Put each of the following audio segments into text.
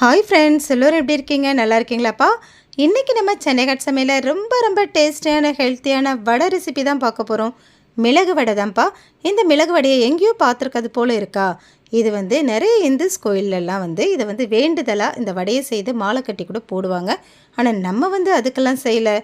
Hi friends எல்லோரும் எப்படி இருக்கீங்க? நல்லா இருக்கீங்களாப்பா? இன்றைக்கி நம்ம சென்னை கட் சமையலில் ரொம்ப ரொம்ப டேஸ்டியான ஹெல்த்தியான வடை ரெசிபி தான் பார்க்க போகிறோம் மிளகு வடை தான்ப்பா. இந்த மிளகு வடையை எங்கேயோ பார்த்துருக்கிறது போல் இருக்கா? இது வந்து நிறைய இந்துஸ் கோயிலெல்லாம் வந்து இதை வந்து வேண்டுதலாக இந்த வடையை செய்து மாலை கட்டி கூட போடுவாங்க. ஆனால் நம்ம வந்து அதுக்கெல்லாம் செய்யலை.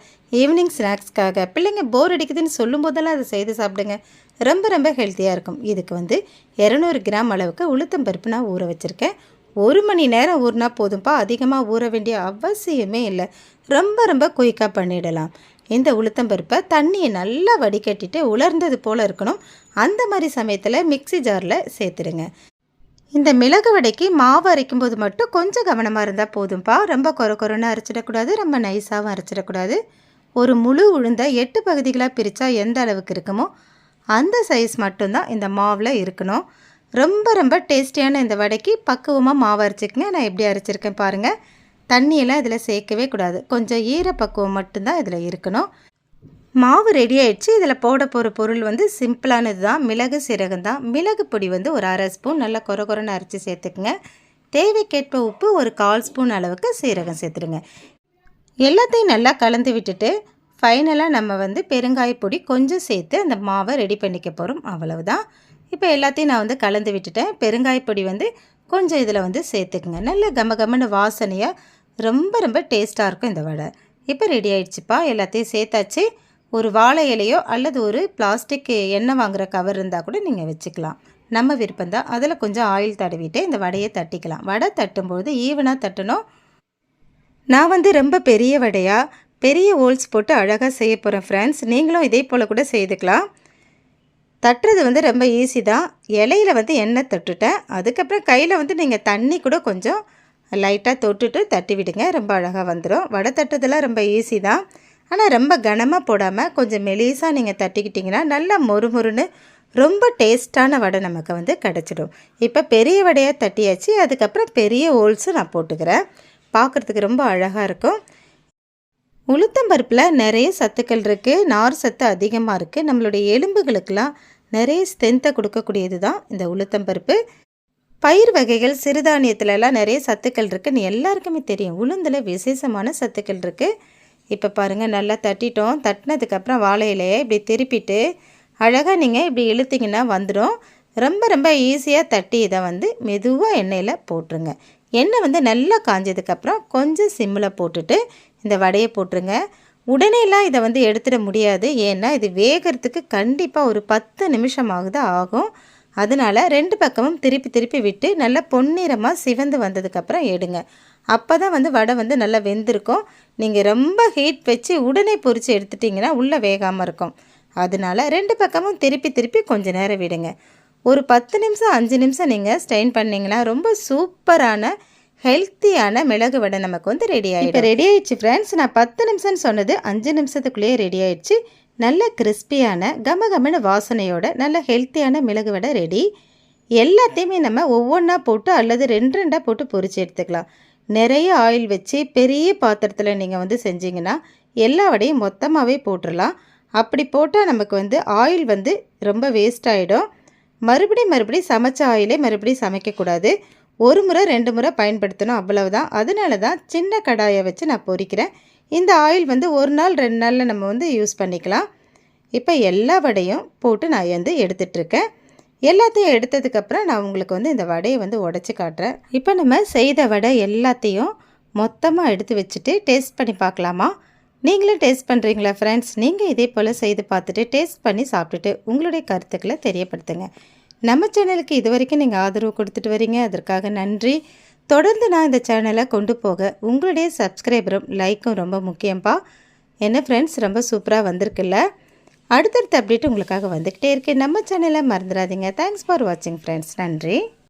ஈவினிங் ஸ்நாக்ஸ்க்காக பிள்ளைங்க போர் அடிக்குதுன்னு சொல்லும் போதெல்லாம் அதை செய்து சாப்பிடுங்க. ரொம்ப ரொம்ப ஹெல்த்தியாக இருக்கும். இதுக்கு வந்து இரநூறு கிராம் அளவுக்கு உளுத்தம் பருப்பு நான் ஊற வச்சுருக்கேன். ஒரு மணி நேரம் ஊறினா போதும்ப்பா அதிகமாக ஊற வேண்டிய அவசியமே இல்லை. ரொம்ப ரொம்ப குயிக்காக பண்ணிடலாம். இந்த உளுத்தம்பருப்பை தண்ணியை நல்லா வடிகட்டிட்டு உலர்ந்தது போல் இருக்கணும். அந்த மாதிரி சமயத்தில் மிக்ஸி ஜாரில் சேர்த்துடுங்க. இந்த மிளகு வடைக்கு மாவு அரைக்கும் போது மட்டும் கொஞ்சம் கவனமாக இருந்தால் போதும்ப்பா ரொம்ப கொர கொரன்னு அரைச்சிடக்கூடாது ரொம்ப நைஸாகவும் அரைச்சிடக்கூடாது. ஒரு முழு உளுந்தை எட்டு பகுதிகளாக பிரித்தா எந்த அளவுக்கு இருக்குமோ அந்த சைஸ் மட்டும்தான் இந்த மாவில் இருக்கணும். ரொம்ப ரொம்ப டேஸ்டியான இந்த வடைக்கு பக்குவமாக மாவு அரைச்சிக்கங்க. நான் எப்படி அரைச்சிருக்கேன் பாருங்கள் தண்ணியெல்லாம் இதில் சேர்க்கவே கூடாது. கொஞ்சம் ஈரப்பக்குவம் மட்டும்தான் இதில் இருக்கணும். மாவு ரெடி ஆயிடுச்சு. இதில் போட போகிற பொருள் வந்து சிம்பிளானது தான். மிளகு சீரகம் தான். மிளகு பொடி வந்து ஒரு அரை ஸ்பூன் நல்லா கொர கொரன்னு அரைச்சி சேர்த்துக்குங்க. தேவைக்கேற்ப உப்பு ஒரு கால் ஸ்பூன் அளவுக்கு சீரகம் சேர்த்துடுங்க. எல்லாத்தையும் நல்லா கலந்து விட்டுட்டு ஃபைனலாக நம்ம வந்து பெருங்காய பொடி கொஞ்சம் சேர்த்து அந்த மாவை ரெடி பண்ணிக்க போகிறோம். அவ்வளவுதான். இப்போ எல்லாத்தையும் நான் வந்து கலந்து விட்டுட்டேன். பெருங்காய பொடி வந்து கொஞ்சம் இதில் வந்து சேர்த்துக்குங்க. நல்ல கம கமன்னு வாசனையாக ரொம்ப ரொம்ப டேஸ்ட்டாக இருக்கும் இந்த வடை. இப்போ ரெடி ஆயிடுச்சுப்பா. எல்லாத்தையும் சேர்த்தாச்சு. ஒரு வாழை இலையோ அல்லது ஒரு பிளாஸ்டிக் எண்ணெய் வாங்குகிற கவர் இருந்தால் கூட நீங்கள் வச்சுக்கலாம். நம்ம விருப்பம் தான். அதில் கொஞ்சம் ஆயில் தடவிட்டு இந்த வடையை தட்டிக்கலாம். வடை தட்டும்போது ஈவனாக தட்டணும். நான் வந்து ரொம்ப பெரிய வடையாக பெரிய ஹோல்ஸ் போட்டு அழகாக செய்ய போகிறேன் ஃப்ரெண்ட்ஸ் நீங்களும் இதே போல் கூட செய்துக்கலாம். தட்டுறது வந்து ரொம்ப ஈஸி தான். இலையில வந்து எண்ணெய் தொட்டுட்டேன். அதுக்கப்புறம் கையில் வந்து நீங்கள் தண்ணி கூட கொஞ்சம் லைட்டாக தொட்டுட்டு தட்டி விடுங்க. ரொம்ப அழகாக வந்துடும் வடை தட்டுறதுலாம் ரொம்ப ஈஸி தான். ஆனால் ரொம்ப கனமாக போடாமல் கொஞ்சம் மெலிசாக நீங்கள் தட்டிக்கிட்டிங்கன்னா நல்லா மொறுமொறுன்னு ரொம்ப டேஸ்ட்டான வடை நமக்கு வந்து கிடச்சிடும். இப்போ பெரிய வடையாக தட்டியாச்சு. அதுக்கப்புறம் பெரிய ஹோல்ஸும் நான் போட்டுக்கிறேன். பார்க்குறதுக்கு ரொம்ப அழகாக இருக்கும். உளுத்தம்பருப்பில் நிறைய சத்துக்கள் இருக்குது நார் சத்து அதிகமாக இருக்குது நம்மளுடைய எலும்புகளுக்கெல்லாம் நிறைய ஸ்ட்ரென்த்தை கொடுக்கக்கூடியது தான் இந்த உளுத்தம்பருப்பு பயிர் வகைகள் சிறுதானியத்துலலாம் நிறைய சத்துக்கள் இருக்குதுன்னு எல்லாருக்குமே தெரியும் உளுந்தில் விசேஷமான சத்துக்கள் இருக்குது இப்போ பாருங்கள் நல்லா தட்டிட்டோம். தட்டினதுக்கப்புறம் வாழை இலையை இப்படி திருப்பிட்டு அழகாக நீங்கள் இப்படி இழுத்திங்கன்னா வந்துடும் ரொம்ப ரொம்ப ஈஸியாக தட்டி இதை வந்து மெதுவாக எண்ணெயில் போட்டுருங்க. எண்ணெய் வந்து நல்லா காஞ்சதுக்கப்புறம் கொஞ்சம் சிம்மில் போட்டுட்டு இந்த வடையை போட்டுருங்க. உடனேலாம் இதை வந்து எடுத்துட முடியாது. ஏன்னா இது வேகிறதுக்கு கண்டிப்பாக ஒரு பத்து நிமிஷம் ஆகுது ஆகும். அதனால் ரெண்டு பக்கமும் திருப்பி திருப்பி விட்டு நல்லா பொன்னிறமாக சிவந்து வந்ததுக்கப்புறம் எடுங்க. அப்போ தான் வந்து வடை வந்து நல்லா வெந்திருக்கும். நீங்கள் ரொம்ப ஹீட் வச்சு உடனே பொறிச்சு எடுத்துட்டிங்கன்னா உள்ளே வேகாமல் இருக்கும். அதனால ரெண்டு பக்கமும் திருப்பி திருப்பி கொஞ்சம் நேரம் விடுங்க. ஒரு பத்து நிமிஷம் அஞ்சு நிமிஷம் நீங்கள் ஸ்டெயின் பண்ணிங்கன்னா ரொம்ப சூப்பரான ஹெல்த்தியான மிளகு வடை நமக்கு வந்து ரெடி ஆகிடும் இப்போ ரெடி ஆயிடுச்சு ஃப்ரெண்ட்ஸ் நான் பத்து நிமிஷம்னு சொன்னது அஞ்சு நிமிஷத்துக்குள்ளேயே ரெடி ஆயிடுச்சு. நல்ல கிறிஸ்பியான கம கமன வாசனையோட நல்ல ஹெல்த்தியான மிளகு வடை ரெடி எல்லாத்தையுமே நம்ம ஒவ்வொன்றா போட்டு அல்லது ரெண்டு ரெண்டாக போட்டு பொறிச்சு எடுத்துக்கலாம். நிறைய ஆயில் வச்சு பெரிய பாத்திரத்தில் நீங்கள் வந்து செஞ்சீங்கன்னா எல்லா வடையும் மொத்தமாகவே போட்டுடலாம் அப்படி போட்டால் நமக்கு வந்து ஆயில் வந்து ரொம்ப வேஸ்ட் ஆகிடும் மறுபடியும் மறுபடியும் சமைச்ச ஆயிலே மறுபடியும் சமைக்கக்கூடாது. ஒரு முறை ரெண்டு முறை பயன்படுத்தணும் அவ்வளவுதான். அதனால தான் சின்ன கடாயை வச்சு நான் பொரிக்கிறேன். இந்த ஆயில் வந்து ஒரு நாள் ரெண்டு நாளில் நம்ம வந்து யூஸ் பண்ணிக்கலாம். இப்போ எல்லா வடையும் போட்டு நான் வந்து எடுத்துகிட்ருக்கேன் எல்லாத்தையும் எடுத்ததுக்கப்புறம் நான் உங்களுக்கு வந்து இந்த வடையை வந்து உடச்சி காட்டுறேன். இப்போ நம்ம செய்த வடை எல்லாத்தையும் மொத்தமாக எடுத்து வச்சுட்டு டேஸ்ட் பண்ணி பார்க்கலாமா? நீங்களும் டேஸ்ட் பண்ணுறீங்களா ஃப்ரெண்ட்ஸ் நீங்கள் இதே போல் செய்து பார்த்துட்டு டேஸ்ட் பண்ணி சாப்பிட்டுட்டு உங்களுடைய கருத்துக்களை தெரியப்படுத்துங்க. நம்ம சேனலுக்கு இது வரைக்கும் நீங்கள் ஆதரவு கொடுத்துட்டு வரீங்க. அதற்காக நன்றி. தொடர்ந்து நான் இந்த சேனலை கொண்டு போக உங்களுடைய சப்ஸ்கிரைபரும் லைக்கும் ரொம்ப முக்கியம்ப்பா என்ன ஃப்ரெண்ட்ஸ் ரொம்ப சூப்பராக வந்திருக்குல்ல. அடுத்தடுத்த அப்டேட் உங்களுக்காக வந்துக்கிட்டே இருக்கேன் நம்ம சேனலை மறந்துடாதீங்க. தேங்க்ஸ் ஃபார் வாட்சிங் ஃப்ரெண்ட்ஸ் நன்றி.